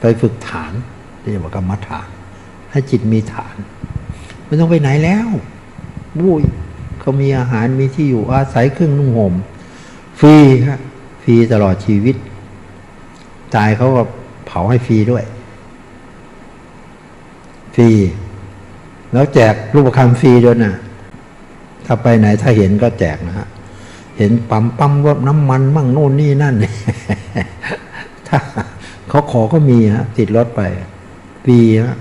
ไปฝึกฐานเรียกว่ากรรมฐาน ให้จิตมีฐาน ไม่ต้องไปไหนแล้วบุ้ยเขามีอาหารมีที่อยู่อาศัยเครื่องนุ่งห่มฟรีครับฟรีตลอดชีวิต ตายเขาก็เผาให้ฟรีด้วยฟรีแล้วแจกรูปคำฟรีด้วยนะถ้าไปไหนถ้าเห็นก็แจกนะฮะเห็นปั๊มปั๊มรถน้ำมันมั่งโน่นนี่นั่นถ้า เขาขอก็มีฮะติดรถไปฟรีฮะ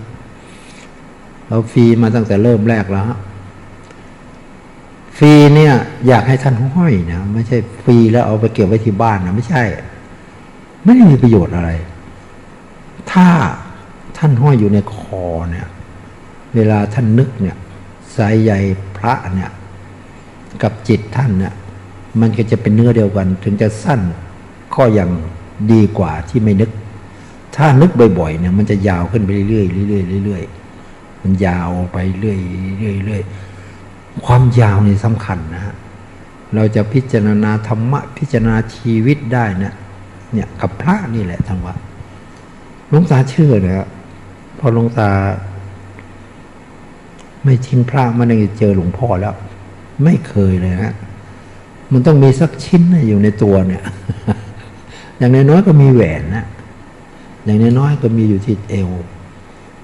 เราฟรีมาตั้งแต่เริ่มแรกแล้วฮะฟรีเนี่ย อยากให้ท่านห้อยนะไม่ใช่ฟรีแล้วเอาไปเก็บไว้ที่บ้านนะไม่ใช่ ไม่ได้มีประโยชน์อะไร ถ้าท่านห้อยอยู่ในคอเนี่ย เวลาท่านนึกเนี่ย สายใยพระเนี่ย กับจิตท่านเนี่ย มันก็จะเป็นเนื้อเดียวกัน ถึงจะสั้นก็ยังดีกว่าที่ไม่นึก ถ้านึกบ่อยๆเนี่ยมันจะยาวขึ้นไปเรื่อยๆเรื่อยๆเรื่อยๆมันยาวไปเรื่อยๆเรื่อยๆความยาวนี่สำคัญนะฮะเราจะพิจารณาธรรมะพิจารณาชีวิตได้นี่ยเนี่ยกับพระนี่แหละทั้งว่าหลวงตาเชื่อเลยครับพอหลวงตา ไม่ทิ้งพระมันยังเจอหลวงพ่อแล้ว ไม่เคยเลยฮะมันต้องมีสักชิ้นนะอยู่ในตัวเนี่ย อย่างน้อยๆก็มีแหวนนะ อย่างน้อยๆก็มีอยู่ที่เอว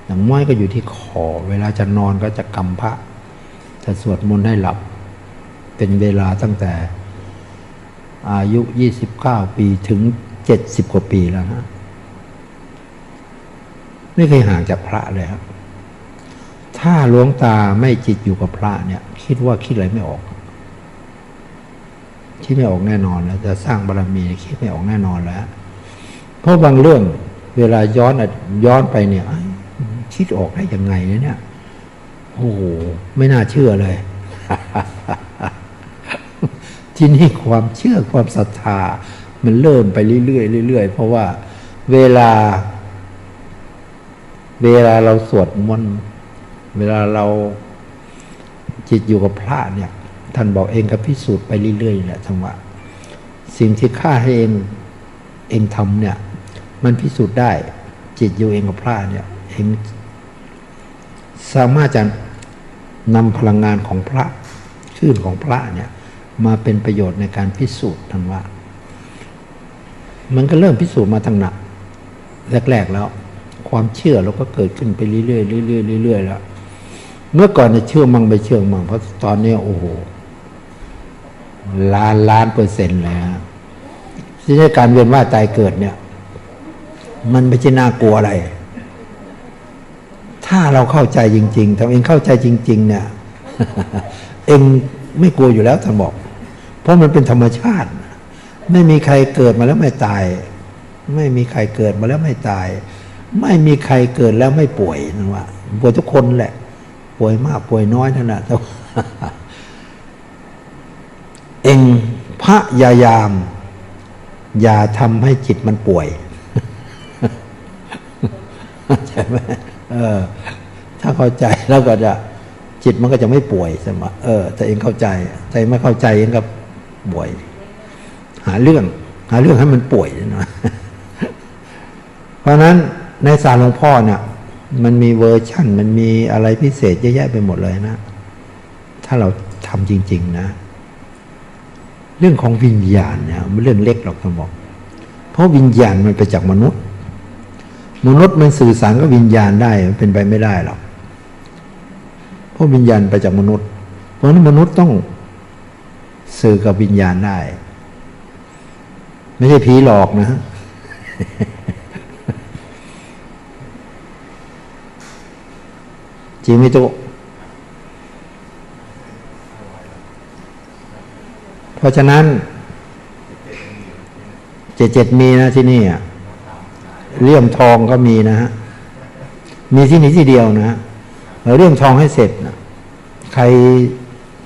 อย่างน้อยก็อยู่ที่คอ เวลาจะนอนก็จะกำพระ จะสวดมนต์ให้หลับ เป็นเวลาตั้งแต่ อายุยี่สิบเก้าปีถึงเจ็ดสิบกว่าปีแล้วฮะไม่เคยห่างจากพระเลยครับ ถ้าหลวงตาไม่จิตอยู่กับพระเนี่ย คิดว่าคิดอะไรไม่ออก คิดไม่ออกแน่นอนแล้ว จะสร้างบารมีคิดไม่ออกแน่นอนแล้ว เพราะบางเรื่อง เวลาย้อนย้อนไปเนี่ยคิดออกได้ยังไงเนี่ยโอ้โหไม่น่าเชื่อเลย ที่นี่ความเชื่อความศรัทธา มันเริ่มไปเรื่อยๆเรื่อยๆเพราะว่าเวลา เวลาเราสวดมนต์เวลาเราจิตอยู่กับพระเนี่ย ท่านบอกเองก็พิสูจน์ไปเรื่อยๆแหละทั้งว่าสิ่งที่ข้าให้เองเองทำเนี่ย มันพิสูจน์ได้ จิตอยู่เองกับพระเนี่ยเองสามารถจะนำพลังงานของพระคลื่นของพระเนี่ยมาเป็นประโยชน์ในการพิสูจน์ทั้งว่า มันก็เริ่มพิสูจน์มาตั้งหนักแรกๆแล้ว ความเชื่อเราก็เกิดขึ้นไปเรื่อยๆเรื่อยๆเรื่อยๆแล้วเมื่อก่อนเนี่ยเชื่อมั่งไม่เชื่อมั่งเพราะตอนนี้โอ้โหล้านล้านเปอร์เซ็นต์เลยฮะที่ในการเวียนว่ายตายเกิดเนี่ย มันไม่ใช่น่ากลัวอะไร ถ้าเราเข้าใจจริงๆถ้าเองเข้าใจจริง ๆ เนี่ย เองไม่กลัวอยู่แล้วท่านบอก เพราะมันเป็นธรรมชาติ ไม่มีใครเกิดมาแล้วไม่ตาย ไม่มีใครเกิดมาแล้วไม่ตาย ไม่มีใครเกิดแล้วไม่ป่วยนะว่าป่วยทุกคนแหละ ป่วยมากป่วยน้อยนั่นแหละแต่เองพยายาม อย่าทำให้จิตมันป่วย ใช่ไหมเออ ถ้าเข้าใจแล้วก็จะจิตมันก็จะไม่ป่วยใช่ไหมเออแต่เองเข้าใจแต่ไม่เข้าใจเองก็ป่วย หาเรื่อง หาเรื่องให้มันป่วยนะเพราะนั้นในสารหลวงพ่อเนี่ยมันมีเวอร์ชั่น มันมีอะไรพิเศษเยอะแยะไปหมดเลยนะ ถ้าเราทำจริง ๆ นะ เรื่องของวิญญาณเนี่ยมันเรื่องเล็กหรอกท่านบอก เพราะวิญญาณมันไปจากมนุษย์ มนุษย์มันสื่อสารกับวิญญาณได้มันเป็นไปไม่ได้หรอกเพราะวิญญาณไปจากมนุษย์ เพราะฉะนั้นมนุษย์ต้องสื่อกับวิญญาณได้ ไม่ใช่ผีหลอกนะจริงไหมตุ๊เพราะฉะนั้นเจ็ดเจ็ดมีนะที่นี่อะ เลี่ยมทองก็มีนะฮะมีที่นี้ที่เดียวนะฮะเลี่ยมทองให้เสร็จนะใคร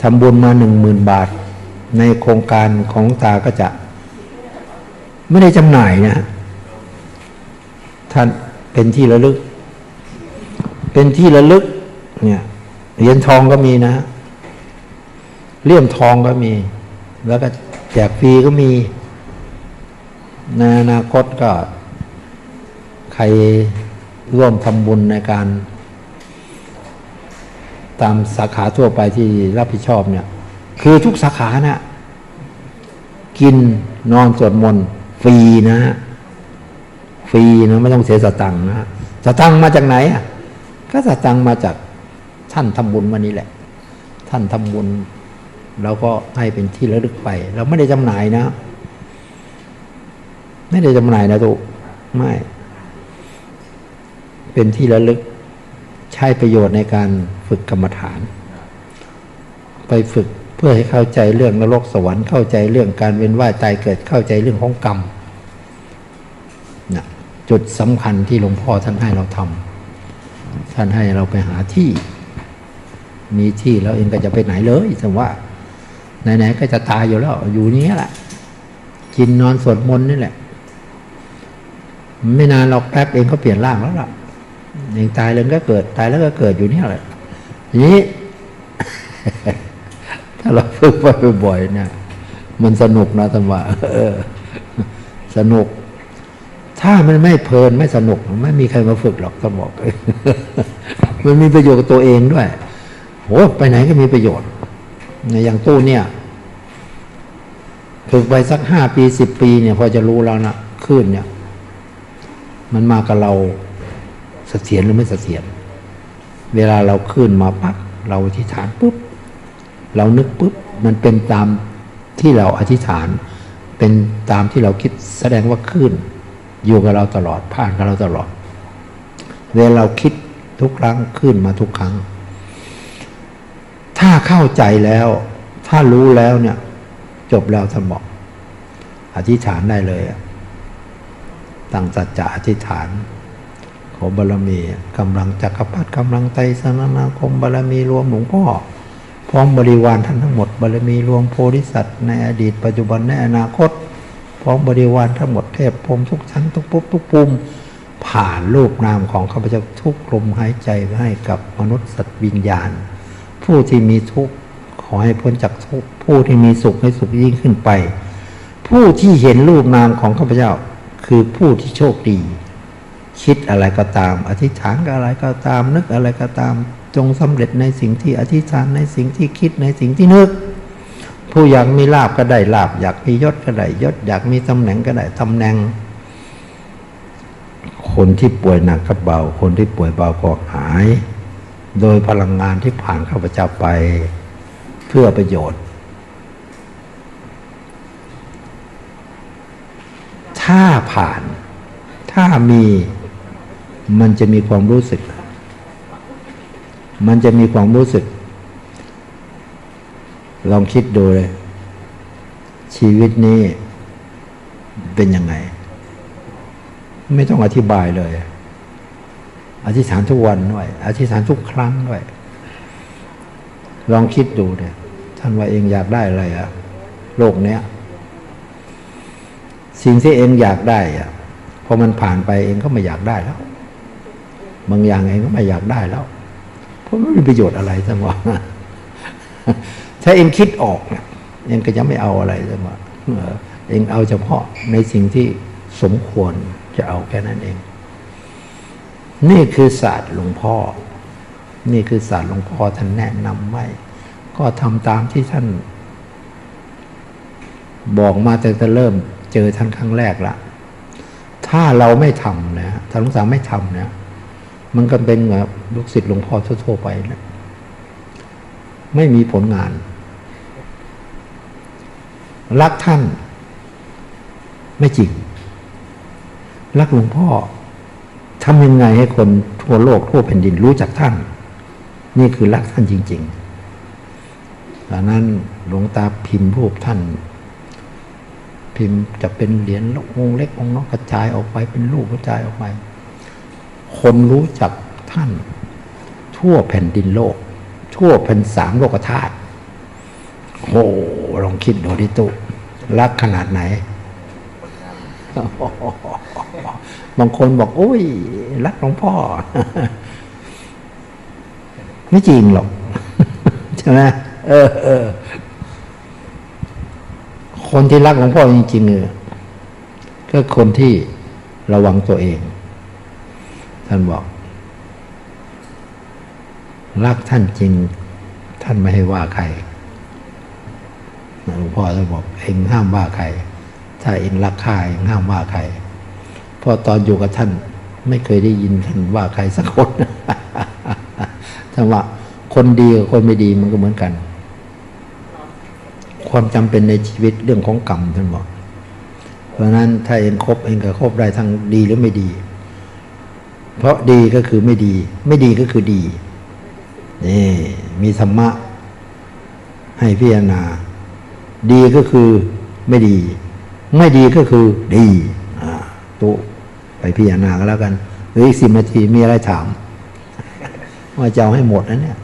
ทำบุญมาหนึ่งหมื่นบาท ในโครงการของตาก็จะ ไม่ได้จำหน่ายนะฮะท่านเป็นที่ระลึก เป็นที่ระลึก เนี่ยเหรียญทองก็มีนะเลี่ยมทองก็มี แล้วก็แจกฟรีก็มีในอนาคตก็ คใครร่วมทำบุญในการ ตามสาขาทั่วไปที่รับผิดชอบเนี่ย คือทุกสาขานะ่ะกินนอนสวดมนต์ฟรีนะฮะฟรีนะไม่ต้องเสียสตังค์นะสตังค์มาจากไหนอะก็สตังค์มาจากท่านทำบุญวันนี้แหละ ท่านทำบุญเราก็ให้เป็นที่ระลึกไป เราไม่ได้จำหน่ายนะ ไม่ได้จำหน่ายนะตุกไม่ เป็นที่ระลึกใช้ประโยชน์ในการฝึกกรรมฐาน ไปฝึกเพื่อให้เข้าใจเรื่องนรกสวรรค์เข้าใจเรื่องการเวียนว่ายตายเกิดเข้าใจเรื่องของกรรมนะจุดสำคัญที่หลวงพ่อท่านให้เราทำท่านให้เราไปหาที่ มีที่แล้วเองก็จะไปไหนเลยสมว่าไหนๆก็จะตายอยู่แล้ว อยู่นี้แหละกินนอนสวดมนต์นี่แหละ ไม่นานหรอกแป๊บเองก็เปลี่ยนร่างแล้วล่ะ เองตายแล้วก็เกิด ตายแล้วก็เกิดอยู่เนี่ยแหละนี้ถ้าเราฝึกไปบ่อยๆเนี่ย มันสนุกนะท่านว่าเออสนุก ถ้ามันไม่เพลินไม่สนุก ไม่มีใครมาฝึกหรอกท่านบอกมันมีประโยชน์กับตัวเองด้วยโหไปไหนก็มีประโยชน์อย่างตู้เนี่ยฝึกไปสักห้าปีสิบปีเนี่ย พอจะรู้แล้วนะคลื่นเนี่ย มันมากับเรา เสถียรหรือไม่เสถียรเวลาเราขึ้นมาปั๊บเราอธิษฐานปุ๊บเรานึกปุ๊บมันเป็นตามที่เราอธิษฐาน เป็นตามที่เราคิดแสดงว่าขึ้น อยู่กับเราตลอดผ่านกับเราตลอด เวลาเราคิดทุกครั้งขึ้นมาทุกครั้ง ถ้าเข้าใจแล้ว ถ้ารู้แล้วเนี่ย จบแล้วท่านบอกอธิษฐานได้เลยตั้งสัจจะอธิษฐาน ขอบารมีกำลังจักรพรรดิกำลังไตสนานาคมบารมีรวมหลวงพ่อพร้อมบริวารท่านทั้งหมดบารมีรวมโพธิสัตว์ในอดีตปัจจุบันในอนาคต พร้อมบริวารทั้งหมดเทพพรมทุกชั้นทุกภพทุกภูมิผ่านรูปนามของข้าพเจ้าทุกลมหายใจให้กับมนุษย์สัตว์วิญญาณ ผู้ที่มีทุกข์ขอให้พ้นจากทุกข์ผู้ที่มีสุขให้สุขยิ่งขึ้นไป ผู้ที่เห็นรูปนามของข้าพเจ้าคือผู้ที่โชคดี คิดอะไรก็ตาม อธิษฐานอะไรก็ตาม นึกอะไรก็ตาม จงสำเร็จในสิ่งที่อธิษฐานในสิ่งที่คิดในสิ่งที่นึก ผู้อยากมีลาบก็ได้ลาบ อยากมียศก็ได้ยศ อยากมีตำแหน่งก็ได้ตำแหน่ง คนที่ป่วยหนักก็เบา คนที่ป่วยเบาก็หาย โดยพลังงานที่ผ่านข้าพเจ้าไปเพื่อประโยชน์ถ้าผ่าน ถ้ามี มันจะมีความรู้สึก มันจะมีความรู้สึก ลองคิดดูเลย ชีวิตนี้เป็นยังไง ไม่ต้องอธิบายเลย อธิษฐานทุกวันด้วย อธิษฐานทุกครั้งด้วย ลองคิดดูเนี่ยท่านว่าเองอยากได้อะไรอะโลกเนี้ย สิ่งที่เองอยากได้อะพอมันผ่านไปเองก็ไม่อยากได้แล้ว บางอย่างเองก็ไม่อยากได้แล้ว เพราะไม่มีประโยชน์อะไรทั้งหมดถ้าเองคิดออกเนี่ยเองก็จะไม่เอาอะไรทั้งหมดเองเอาเฉพาะในสิ่งที่สมควรจะเอาแค่นั้นเอง นี่คือศาสตร์หลวงพ่อ นี่คือศาสตร์หลวงพ่อท่านแนะนำไว้ก็ทำตามที่ท่าน บอกมาแต่จะเริ่มเจอท่านครั้งแรกละถ้าเราไม่ทำนะถ้าหลวงสาวไม่ทำนะ มันก็เป็นเหมือนลูกศิษย์หลวงพ่อทั่วๆไปนะไม่มีผลงาน รักท่าน ไม่จริง รักหลวงพ่อทำยังไงให้คนทั่วโลกทั่วแผ่นดินรู้จักท่าน นี่คือรักท่านจริงๆดังนั้นหลวงตาพิมพ์รูปท่าน พิมพ์จะเป็นเหรียญองค์เล็กองค์น้อยกระจายออกไปเป็นรูปกระจายออกไป คนรู้จักท่าน ทั่วแผ่นดินโลก ทั่วแผ่นสามโลกธาตุโอ้ลองคิดดูดิตุ รักขนาดไหน บางคนบอก โอ้ย รักหลวงพ่อ ไม่จริงหรอก ใช่ไหมเออเออคนที่รักหลวงพ่อจริงๆเออก็คนที่ระวังตัวเอง ท่านบอก รักท่านจริง ท่านไม่ให้ว่าใครหลวงพ่อท่านบอกเองห้ามว่าใคร ถ้าเองรักข้าเองห้ามว่าใครเพราะตอนอยู่กับท่านไม่เคยได้ยินท่านว่าใครสักคนท่านว่าคนดีกับคนไม่ดีมันก็เหมือนกัน ความจำเป็นในชีวิตเรื่องของกรรมท่านบอก เพราะฉะนั้นถ้าเองคบเองก็คบได้ทั้งดีหรือไม่ดี เพราะดีก็คือไม่ดี ไม่ดีก็คือดีนี่มีธรรมะ ให้พิจารณา ดีก็คือไม่ดี ไม่ดีก็คือดีอ่าตุไปพิจารณากันแล้วกันหรืออีกสิบนาทีมีอะไรถาม ว่าจะเอาให้หมดนะเนี่ย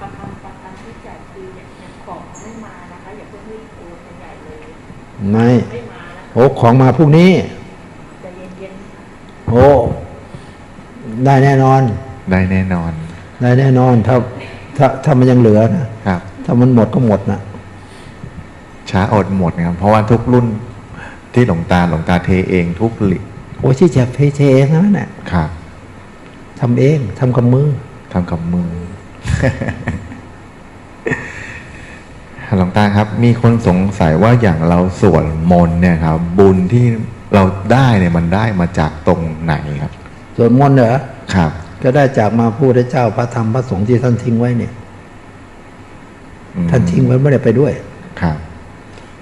ประคำประกันที่แจกฟรีเนี่ยยังของไม่มานะคะอย่าเพิ่งรีบโอนกันใหญ่เลยไม่ไม่มานะคะโอ้ของมาพรุ่งนี้ ใจะเย็นๆค่ะ โอ้ได้แน่นอน ได้แน่นอน ได้แน่นอนถ้าถ้าถ้ามันยังเหลือนะครับ ถ้ามันหมดก็หมดนะช้าอดหมดนะครับเพราะว่าทุกรุ่นที่หลวงตาหลวงตาเทเองทุกผลิตโอ้ที่แจกเพย์เทเองนั่นแหละครับทำเองทำกับมือทำกับมือหลวงตาครับ มีคนสงสัยว่าอย่างเราสวดมนต์เนี่ยครับ บุญที่ เราได้เนี่ยมันได้มาจากตรงไหนครับส่วนมนต์เหรอครับ ก็ได้จากมาพูดพระเจ้าพระธรรมพระสงฆ์ที่ท่านทิ้งไว้เนี่ยอืมท่านทิ้งไว้ไม่ได้ไปด้วย ครับ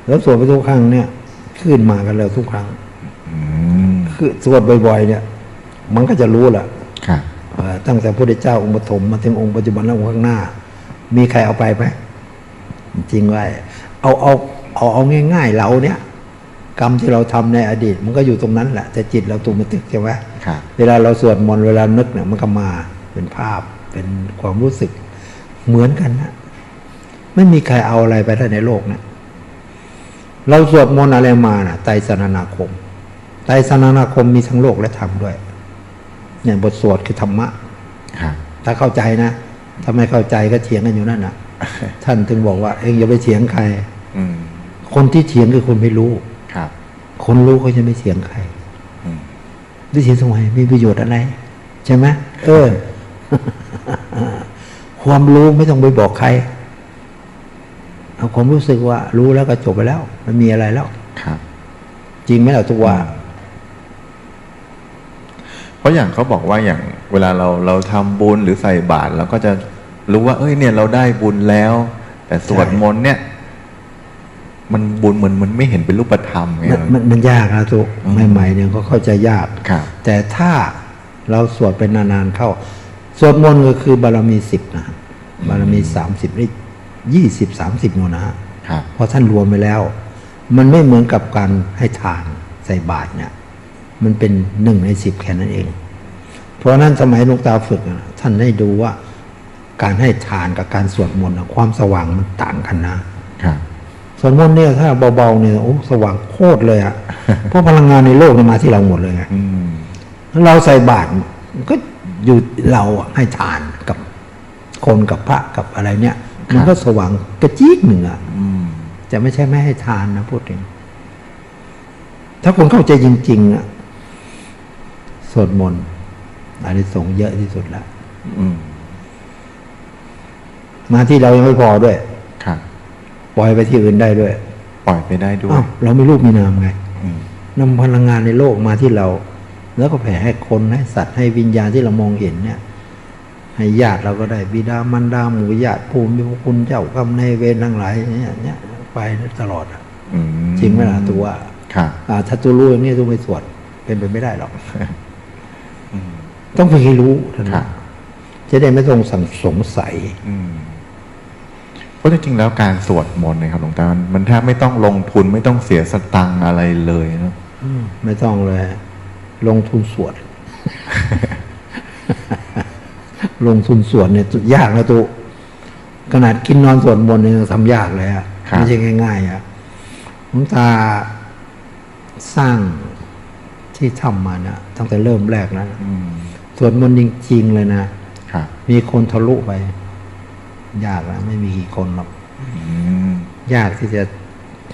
แล้วสวดไปทุกครั้งเนี่ยขึ้นมากันแล้วทุกครั้งอืมคือสวดบ่อย ๆ เนี่ย มันก็จะรู้แหละครับเอ่อตั้งแต่พระพุทธเจ้าองค์ปฐมมาถึงองค์ปัจจุบันและองค์ข้างหน้า มีใครเอาไปไหมจริงไว้เอาเอาเอาเอาง่าย ๆ เราเนี่ย กรรมที่เราทำในอดีต มันก็อยู่ตรงนั้นแหละแต่จิตเราตูมันตึกใช่ไหมครับเวลาเราสวดมนต์เวลานึกเนี่ยมันก็มาเป็นภาพเป็นความรู้สึกเหมือนกันนะไม่มีใครเอาอะไรไปได้ในโลกนะเราสวดมนต์อะไรมานะไตรสนานาคมไตรสนานาคมมีทั้งโลกและธรรมด้วยเนี่ยบทสวดคือธรรมะครับถ้าเข้าใจนะถ้าไม่เข้าใจก็เถียงกันอยู่นั่นนะท่านถึงบอกว่า เองอย่าไปเถียงใครอืมคนที่เถียงคือคนไม่รู้ ครับคนรู้เขาจะไม่เถียงใครอืมด้วยเถียงทำไมมีประโยชน์อะไร ใช่ไหมเออ ความรู้ไม่ต้องไปบอกใคร เอาความรู้สึกว่า รู้แล้วก็จบไปแล้วไมันมีอะไรแล้วครับ จริงไหมล่ะทุกว่าเพราะอย่างเขาบอกว่าอย่างเวลาเราเราทำบุญหรือใส่บาตรเราก็จะรู้ว่า เอ้ยเนี่ยเราได้บุญแล้ว แต่สวดใช่มนต์เนี่ย มันบุญมันมันไม่เห็นเป็นรูปธรรมไง มันมันมันยากนะทุกอืมใหม่ๆเนี่ยก็เข้าใจยาก ครับ แต่ถ้าเราสวดเป็นนานๆเข้า สวดมนต์ก็คือบารมีสิบนะบารมีสามสิบนี่ยี่สิบสามสิบโนนะฮะ ครับ เพราะท่านรวมไปแล้ว มันไม่เหมือนกับการให้ทานใส่บาตรเนี่ย มันเป็นหนึ่งในสิบแค่นั้นเอง เพราะฉะนั้นสมัยหลวงตาฝึกอะท่านให้ดูว่า การให้ทานกับการสวดมนต์อะความสว่างมันต่างกันนะ ครับ สวดมนต์เนี่ยถ้าเบาๆเนี่ยโอ้สว่างโคตรเลยอะเพราะพลังงานในโลกเนี่ยมาที่เราหมดเลยไงอืมเราใส่บาตรมันก็อยู่เราอะให้ทานกับคนกับพระกับอะไรเนี่ย มันก็สว่างกระจีกหนึ่งอะอืมจะไม่ใช่ไม่ให้ทานนะพูดถึงถ้าคนเข้าใจจริง ๆอะสวดมนต์อานิสงส์เยอะที่สุดแล้วอืมมาที่เรายังไม่พอด้วยครับ ปล่อยไปที่อื่นได้ด้วยปล่อยไปได้ด้วยอ้าวเราไม่รูปมีนามไงอืมนำพลังงานในโลกมาที่เรา แล้วก็แผ่ให้คนให้สัตว์ให้วิญญาณที่เรามองเห็นเนี่ย ให้ญาติเราก็ได้บิดามารดาหมู่ญาติภูมิพระคุณเจ้ากรรมในายเวรทั้งหลายเนี่ยเนี่ยไปตลอดอะอืมจริงไหมล่ะตัวว่าครับอ่าถ้าตัวรู้อย่างนี้ตัวไม่สวดเป็นไปไม่ได้หรอก อืม ต้องไปให้รู้เท่าครันั้บนจะได้ไม่ต้องสังสงสัย อืม เพราะจริงๆแล้วการสวดมนต์เนี่ยครับหลวงตา มันแทบไม่ต้องลงทุนไม่ต้องเสียสตังค์อะไรเลยเนอะอืมไม่ต้องเลย ลงทุนสวด ลงทุนสวดเนี่ยยากนะตุขนาดกินนอนสวดมนต์เนี่ยยังทำยากเลยอะไม่ใช่ง่ายๆอะหลวงตาสร้างที่ทำมานะตั้งแต่เริ่มแรกแล้วนะอืมสวดมนต์จริงๆเลยนะครับมีคนทะลุไป ยากนะไม่มีกี่คนหรอกอืมยากที่จะ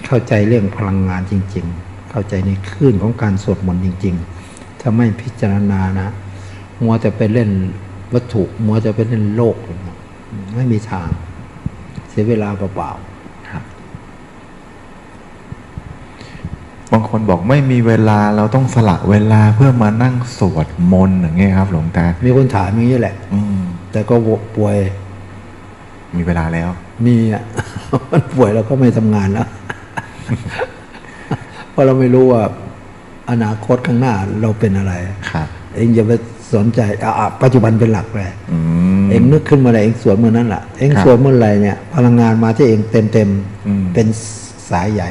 เข้าใจเรื่องพลังงานจริง ๆ เข้าใจในคลื่นของการสวดมนต์จริง ๆ ถ้าไม่พิจารณานะ มัวแต่ไปเล่นวัตถุ มัวจะไปเล่นโลกไม่มีทาง เสียเวลาเปล่าครับบางคนบอกไม่มีเวลาเราต้องสละเวลาเพื่อมานั่งสวดมนต์อย่างเงี้ยครับ หลวงตาๆมีคนถามอย่างนี้แหละ อืมแต่ก็ป่วย มีเวลาแล้ว มีอะมันป่วยแล้วก็ไม่ทำงานแล้วเพราะเราไม่รู้ว่าอนาคตข้างหน้าเราเป็นอะไรครับเองอย่าไปสนใจเอาอะปัจจุบันเป็นหลักเลยอืมเองนึกขึ้นมาไหนเองสวนเมื่อนั้นแหละเองครับสวนเมื่อไหรเนี่ย พลังงานมาที่เองเต็มเต็มๆอืมเป็นสายใหญ่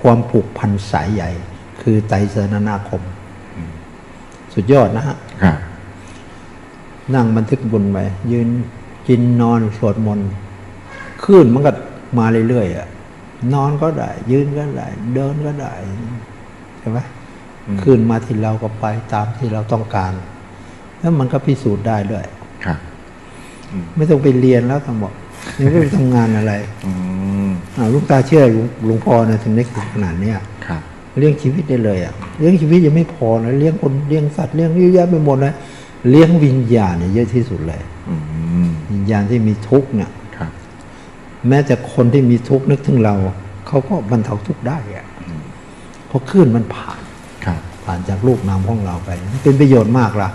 ความผูกพันสายใหญ่ คือไตรสรณนาคม สุดยอดนะฮะครับนั่งบันทึกบุญไปยืน กินนอนสวดมนต์ขึ้นมันก็มาเรื่อยๆอะนอนก็ได้ ยืนก็ได้ เดินก็ได้ใช่ไหมอืมขึ้นมาที่เราก็ไปตามที่เราต้องการ แล้วมันก็พิสูจน์ได้ด้วยครับไม่ต้องไปเรียนแล้วต้องบอกยังไม่ไปทำงานอะไรอืมอ่าลูกตาเชื่อหลวงหลวงพ่อนะถึงได้ถึงขนาดเนี้ยครับเลี้ยงชีวิตได้เลยอะเลี้ยงชีวิตยังไม่พอนะเลี้ยงคนเลี้ยงสัตว์เลี้ยงเยอะแยะไปหมดเลยเลี้ยงวิญญาณเนี่ยเยอะที่สุดเลย อืม วิญญาณที่มีทุกข์เนี่ยครับแม้แต่คนที่มีทุกข์นึกถึงเรา เขาก็บรรเทาทุกข์ได้อะเพราะคลื่นมันผ่านครับผ่านจากลูกนามของเราไปมันเป็นประโยชน์มากล่ะ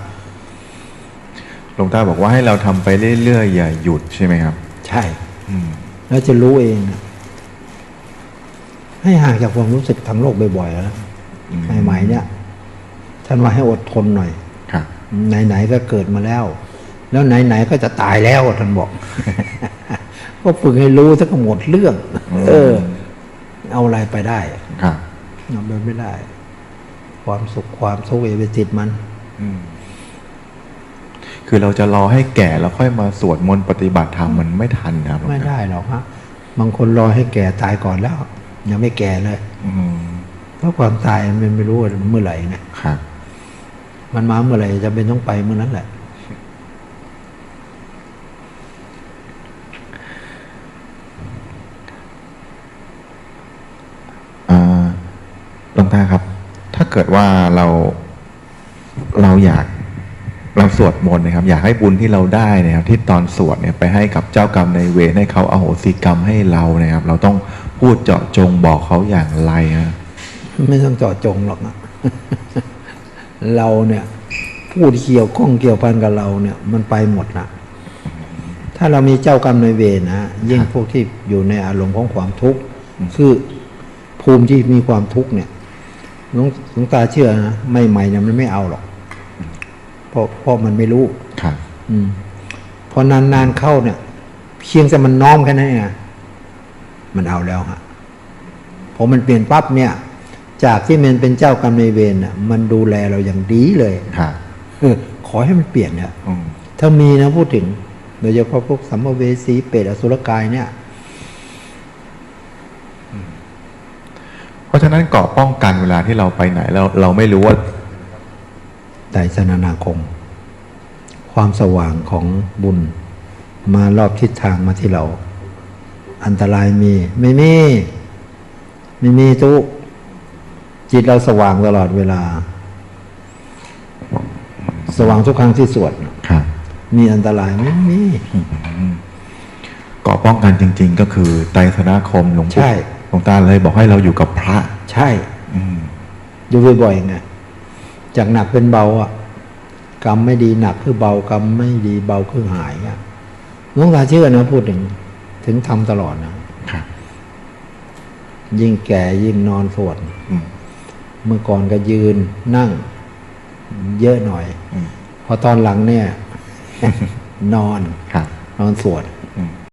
หลวงตาบอกว่าให้เราทำไปเรื่อยๆอย่าหยุดใช่ไหมครับ ใช่อืมแล้วจะรู้เองนะให้ห่างจากความรู้สึกทางโลกบ่อยๆแล้วอืมใหม่ๆเนี่ยท่านว่าให้อดทนหน่อยครับไหนๆก็เกิดมาแล้ว แล้วไหนๆก็จะตายแล้วท่านบอกก็ฝึกให้รู้ซะก็หมดเรื่อง เออ เอาอะไรไปได้ครับเอาไปไม่ได้ ความสุขความทุกข์อย่าไปติดมันอืมคือเราจะรอให้แก่แล้วค่อยมาสวดมนต์ปฏิบัติธรรมมันไม่ทันนะครับหลวงตาไม่ได้หรอกฮะบางคนรอให้แก่ตายก่อนแล้ว ยังไม่แก่เลยอืมเพราะความตายมันไม่รู้ว่าเมื่อไหร่ไงครับ มันมาเมื่อไหร่จะเป็นต้องไปเมื่อนั้นแหละ อ่าหลวง ตาครับ ถ้าเกิดว่าเราเราอยากเราสวดมนต์นะครับ อยากให้บุญที่เราได้เนะครับ ที่ตอนสวดเนี่ยไปให้กับเจ้ากรรมในเวรให้เขาเอาโหสิกรรมให้เรานะครับ เราต้องพูดเจาะจงบอกเขาอย่างไรฮะไม่ต้องเจาะจงหรอกนะเราเนี่ยพูดเกี่ยวข้องเกี่ยวพันกับเราเนี่ย มันไปหมดนะถ้าเรามีเจ้ากรรมในเวรนะยิ่งพวกที่อยู่ในอารมณ์ของความทุกข์คือภูมิที่มีความทุกข์เนี่ย หลวงหลวงตาเชื่อนะไม่ใหม่เนี่ยมันไม่เอาหรอก เพราะเพราะมันไม่รู้ครับอืมพอนานๆเข้าเนี่ยเพียงแต่มันน้อมแค่นั้นเองอะมันเอาแล้วฮะพอมันเปลี่ยนปั๊บเนี่ย จากที่มันเป็นเจ้ากรรมนายเวรน่ะ มันดูแลเราอย่างดีเลยครับเออขอให้มันเปลี่ยนเนี่ยอืมถ้ามีนะพูดถึงโดยเฉพาะพวกสัมภเวสีเปรตอสุรกายเนี่ย เพราะฉะนั้นเกราะป้องกันเวลาที่เราไปไหนเราเราไม่รู้ว่าไตรสนานาคม ความสว่างของบุญ มารอบทิศทางมาที่เรา อันตรายมี ไม่มี ไม่มีทุกจิตเราสว่างตลอดเวลา สว่างทุกครั้งที่สวดครับมีอันตรายไม่มีเกราะป้องกันจริง ๆ ก็คือไตรสนาคมหลวงปู่ใช่หลวงตาเลยบอกให้เราอยู่กับพระ ใช่อืมดูบ่อยๆไงจากหนักเป็นเบาอะกรรมไม่ดีหนักคือเบากรรมไม่ดีเบาคือหายอะหลวงตาเชื่อนะพูดถึง ถึงทำตลอดนะครับยิ่งแก่ยิ่งนอนสวดอืมเมื่อก่อนก็ยืนนั่ง เยอะหน่อยอืมพอตอนหลังเนี่ย นอนครับนอนสวดอืม